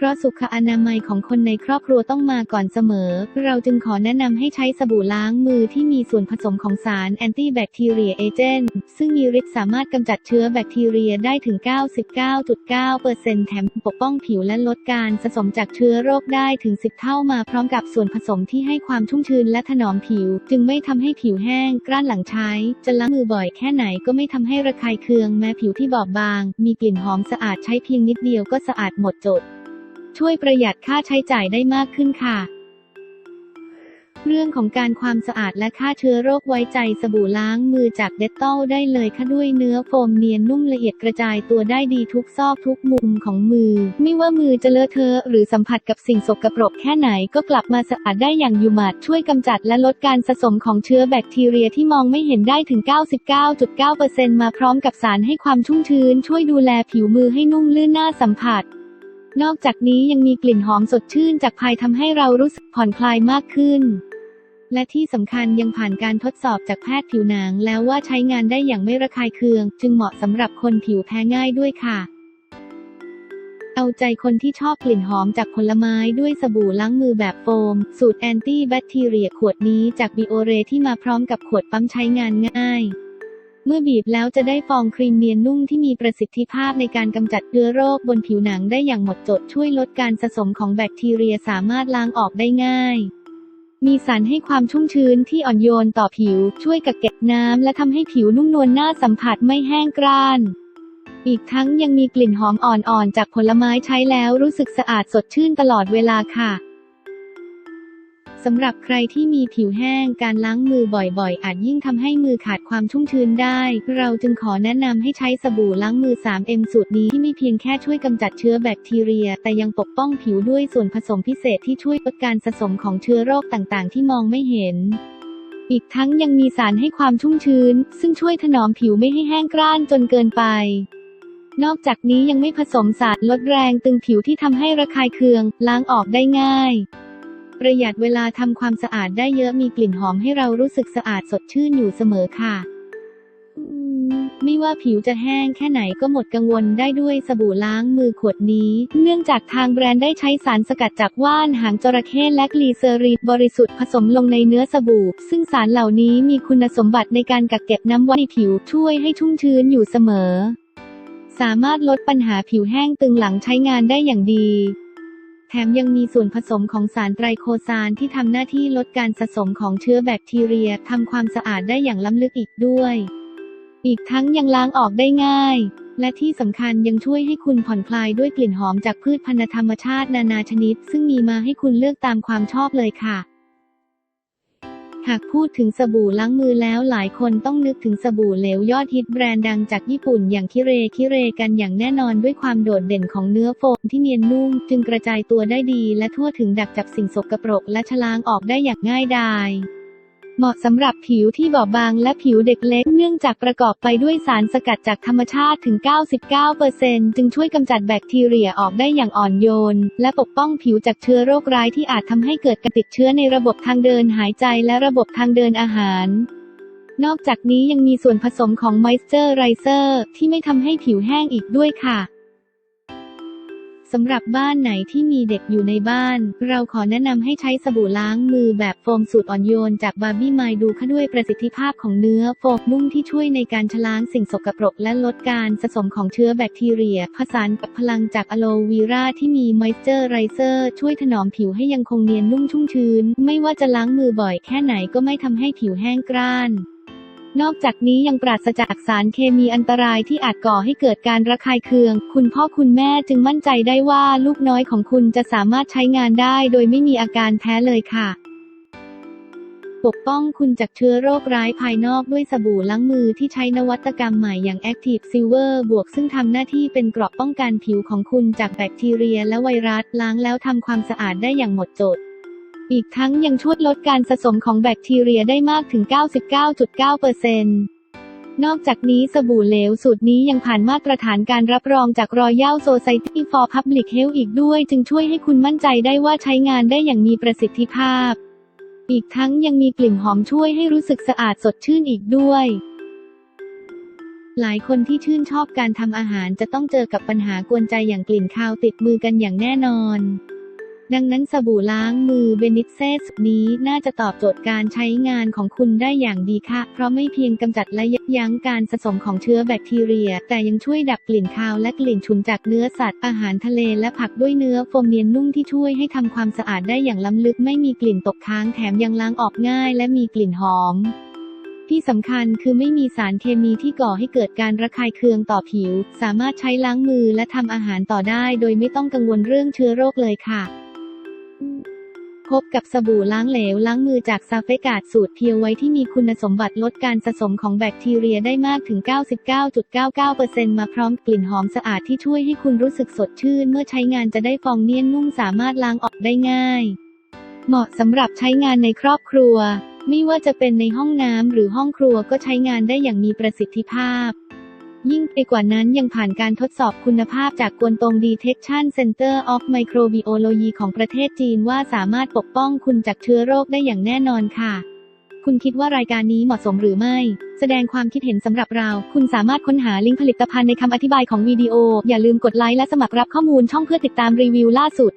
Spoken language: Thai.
เพราะสุขอนามัยของคนในครอบครัวต้องมาก่อนเสมอ เราจึงขอแนะนำให้ใช้สบู่ล้างมือที่มีส่วนผสมของสารแอนตี้แบคทีเรียเอเจนต์ซึ่งมีฤทธิ์สามารถกำจัดเชื้อแบคทีเรียได้ถึง 99.9%แถมปกป้องผิวและลดการสะสมจากเชื้อโรคได้ถึง 10 เท่ามาพร้อมกับส่วนผสมที่ให้ความชุ่มชื้นและถนอมผิว จึงไม่ทำให้ผิวแห้งกร้านหลังใช้ จะล้างมือบ่อยแค่ไหนก็ไม่ทำให้ระคายเคืองแม้ผิวที่บอบบาง มีกลิ่นหอมสะอาดใช้เพียงนิดเดียวก็สะอาดหมดจด ช่วยประหยัดค่าใช้จ่ายได้มากขึ้นค่ะ เรื่องของการความสะอาดและฆ่าเชื้อโรคไว้ใจสบู่ล้างมือจากเดตตอลได้เลยค่ะด้วยเนื้อโฟมเนียนนุ่มละเอียดกระจายตัวได้ดีทุกซอกทุกมุมของมือ ไม่ว่ามือจะเลอะเทอะหรือสัมผัสกับสิ่งสกปรกแค่ไหนก็กลับมาสะอาดได้อย่างอยู่หมัดช่วยกำจัดและลดการสะสมของเชื้อแบคทีเรียที่มองไม่เห็นได้ถึง 99.9%มาพร้อมกับสารให้ความชุ่มชื้น ช่วยดูแลผิวมือให้นุ่มลื่นน่าสัมผัส นอกจากนี้ยังมีกลิ่นหอมสดชื่นจากภายทำให้เรารู้สึกผ่อนคลายมากขึ้น และที่สำคัญยังผ่านการทดสอบจากแพทย์ผิวหนังแล้วว่าใช้งานได้อย่างไม่ระคายเคือง จึงเหมาะสำหรับคนผิวแพ้ง่ายด้วยค่ะ เอาใจคนที่ชอบกลิ่นหอมจากผลไม้ด้วยสบู่ล้างมือแบบโฟม สูตรแอนตี้แบคทีเรียขวดนี้จากบิโอเรที่มาพร้อมกับขวดปั๊มใช้งานง่าย เมื่อบีบแล้วจะได้ฟองครีมเนียนนุ่มที่มีประสิทธิภาพในการกำจัดเชื้อโรคบนผิวหนังได้อย่างหมดจดช่วยลดการสะสมของแบคทีเรียสามารถล้างออกได้ง่าย มีสารให้ความชุ่มชื้นที่อ่อนโยนต่อผิว ช่วยกักเก็บน้ำและทำให้ผิวนุ่มนวลน่าสัมผัสไม่แห้งกร้าน อีกทั้งยังมีกลิ่นหอมอ่อนๆจากผลไม้ใช้แล้วรู้สึกสะอาดสดชื่นตลอดเวลาค่ะ สำหรับใครที่มีผิวแห้งการล้างมือบ่อยๆ อาจยิ่งทำให้มือขาดความชุ่มชื้นได้ เราจึงขอแนะนำให้ใช้สบู่ล้างมือ 3M สูตรนี้ที่ไม่เพียงแค่ช่วยกำจัดเชื้อแบคทีเรีย แต่ยังปกป้องผิวด้วยส่วนผสมพิเศษที่ช่วยลดการสะสมของเชื้อโรคต่างๆ ที่มองไม่เห็นอีกทั้งยังมีสารให้ความชุ่มชื้น ซึ่งช่วยถนอมผิวไม่ให้แห้งกร้านจนเกินไป นอกจากนี้ยังไม่ผสมสารลดแรงตึงผิวที่ทำให้ระคายเคือง ล้างออกได้ง่าย ประหยัดเวลาทำความสะอาดได้เยอะมีกลิ่นหอมให้เรารู้สึกสะอาดสดชื่นอยู่เสมอค่ะ ไม่ว่าผิวจะแห้งแค่ไหนก็หมดกังวลได้ด้วยสบู่ล้างมือขวดนี้ เนื่องจากทางแบรนด์ได้ใช้สารสกัดจากว่านหางจระเข้และกลีเซอรีนบริสุทธิ์ผสมลงในเนื้อสบู่ ซึ่งสารเหล่านี้มีคุณสมบัติในการกักเก็บน้ำไว้ในผิวช่วยให้ชุ่มชื้นอยู่เสมอ สามารถลดปัญหาผิวแห้งตึงหลังใช้งานได้อย่างดี แถมยังมีส่วนผสมของสารไตรโคซานที่ทำหน้าที่ลดการสะสมของเชื้อแบคทีเรียทำความสะอาดได้อย่างล้ำลึกอีกด้วย อีกทั้งยังล้างออกได้ง่าย และที่สำคัญยังช่วยให้คุณผ่อนคลายด้วยกลิ่นหอมจากพืชพันธุ์ธรรมชาตินานาชนิด ซึ่งมีมาให้คุณเลือกตามความชอบเลยค่ะ หากพูดถึงสบู่ล้างมือแล้วหลายคนต้องนึกถึงสบู่เหลวยอดฮิตแบรนด์ดังจากญี่ปุ่นอย่างคิเรคิเรกันอย่างแน่นอนด้วยความโดดเด่นของเนื้อโฟมที่เนียนนุ่ม จึงกระจายตัวได้ดีและทั่วถึงดักจับสิ่งสกปรกและชะล้างออกได้อย่างง่ายดาย เหมาะสำหรับผิวที่บอบบางและผิวเด็กเล็กเนื่องจากประกอบไปด้วยสารสกัดจากธรรมชาติถึง 99%จึงช่วยกำจัดแบคทีเรียออกได้อย่างอ่อนโยน และปกป้องผิวจากเชื้อโรคร้ายที่อาจทำให้เกิดการติดเชื้อในระบบทางเดินหายใจและระบบทางเดินอาหารนอกจากนี้ยังมีส่วนผสมของ Moisturizer ที่ไม่ทำให้ผิวแห้งอีกด้วยค่ะ สำหรับบ้านไหนที่มีเด็กอยู่ในบ้าน เราขอแนะนำให้ใช้สบู่ล้างมือแบบโฟมสูตรอ่อนโยนจากบาร์บี้ไมดูค่ะด้วยประสิทธิภาพของเนื้อโฟมนุ่มที่ช่วยในการชะล้างสิ่งสกปรกและลดการสะสมของเชื้อแบคทีเรีย ผสานกับพลังจากอะโลวีราที่มีมอยเจอร์ไรเซอร์ช่วยถนอมผิวให้ยังคงเนียนนุ่มชุ่มชื้น ไม่ว่าจะล้างมือบ่อยแค่ไหนก็ไม่ทำให้ผิวแห้งกร้าน นอกจากนี้ยังปราศจากสารเคมีอันตรายที่อาจก่อให้เกิดการระคายเคือง คุณพ่อคุณแม่จึงมั่นใจได้ว่าลูกน้อยของคุณจะสามารถใช้งานได้โดยไม่มีอาการแพ้เลยค่ะ ปกป้องคุณจากเชื้อโรคร้ายภายนอกด้วยสบู่ล้างมือที่ใช้นวัตกรรมใหม่อย่าง Active Silver บวกซึ่งทำหน้าที่เป็นเกราะป้องกันผิวของคุณจากแบคทีเรียและไวรัสล้างแล้วทำความสะอาดได้อย่างหมดจด อีกทั้งยังช่วยลดการสะสมของแบคทีเรียได้มากถึง 99.9%นอกจากนี้สบู่เหลวสูตรนี้ยังผ่านมาตรฐานการรับรองจาก Royal Society for Public Health อีกด้วย จึงช่วยให้คุณมั่นใจได้ว่าใช้งานได้อย่างมีประสิทธิภาพ อีกทั้งยังมีกลิ่นหอมช่วยให้รู้สึกสะอาดสดชื่นอีกด้วย หลายคนที่ชื่นชอบการทำอาหารจะต้องเจอกับปัญหากวนใจอย่างกลิ่นคาวติดมือกันอย่างแน่นอน ดังนั้นสบู่ล้างมือเบนิเซสนี้น่าจะตอบโจทย์การใช้งานของคุณได้อย่างดีค่ะ เพราะไม่เพียงกำจัดและยับยั้งการสะสมของเชื้อแบคทีเรีย แต่ยังช่วยดับกลิ่นคาวและกลิ่นฉุนจากเนื้อสัตว์อาหารทะเลและผักด้วยเนื้อโฟมเนียนนุ่มที่ช่วยให้ทำความสะอาดได้อย่างล้ำลึกไม่มีกลิ่นตกค้างแถมยังล้างออกง่าย และมีกลิ่นหอมที่สำคัญคือไม่มีสารเคมีที่ก่อให้เกิดการระคายเคืองต่อผิว สามารถใช้ล้างมือและทำอาหารต่อได้ โดยไม่ต้องกังวลเรื่องเชื้อโรคเลยค่ะ พบกับสบู่ล้างเหลวล้างมือจากซาเฟกาดสูตรเพียวไว้ที่มีคุณสมบัติลดการสะสมของแบคทีเรียได้มากถึง 99.99%มาพร้อมกลิ่นหอมสะอาดที่ช่วยให้คุณรู้สึกสดชื่น เมื่อใช้งานจะได้ฟองเนียนนุ่มสามารถล้างออกได้ง่าย เหมาะสำหรับใช้งานในครอบครัว ไม่ว่าจะเป็นในห้องน้ำหรือห้องครัวก็ใช้งานได้อย่างมีประสิทธิภาพ ยิ่งไปกว่านั้นยังผ่านการทดสอบคุณภาพจากกวนตง Detection Center of Microbiology ของประเทศจีนว่าสามารถปกป้องคุณจากเชื้อโรคได้อย่างแน่นอนค่ะ คุณคิดว่ารายการนี้เหมาะสมหรือไม่ แสดงความคิดเห็นสำหรับเรา คุณสามารถค้นหาลิงก์ผลิตภัณฑ์ในคำอธิบายของวิดีโอ อย่าลืมกดไลค์และสมัครรับข้อมูลช่องเพื่อติดตามรีวิวล่าสุด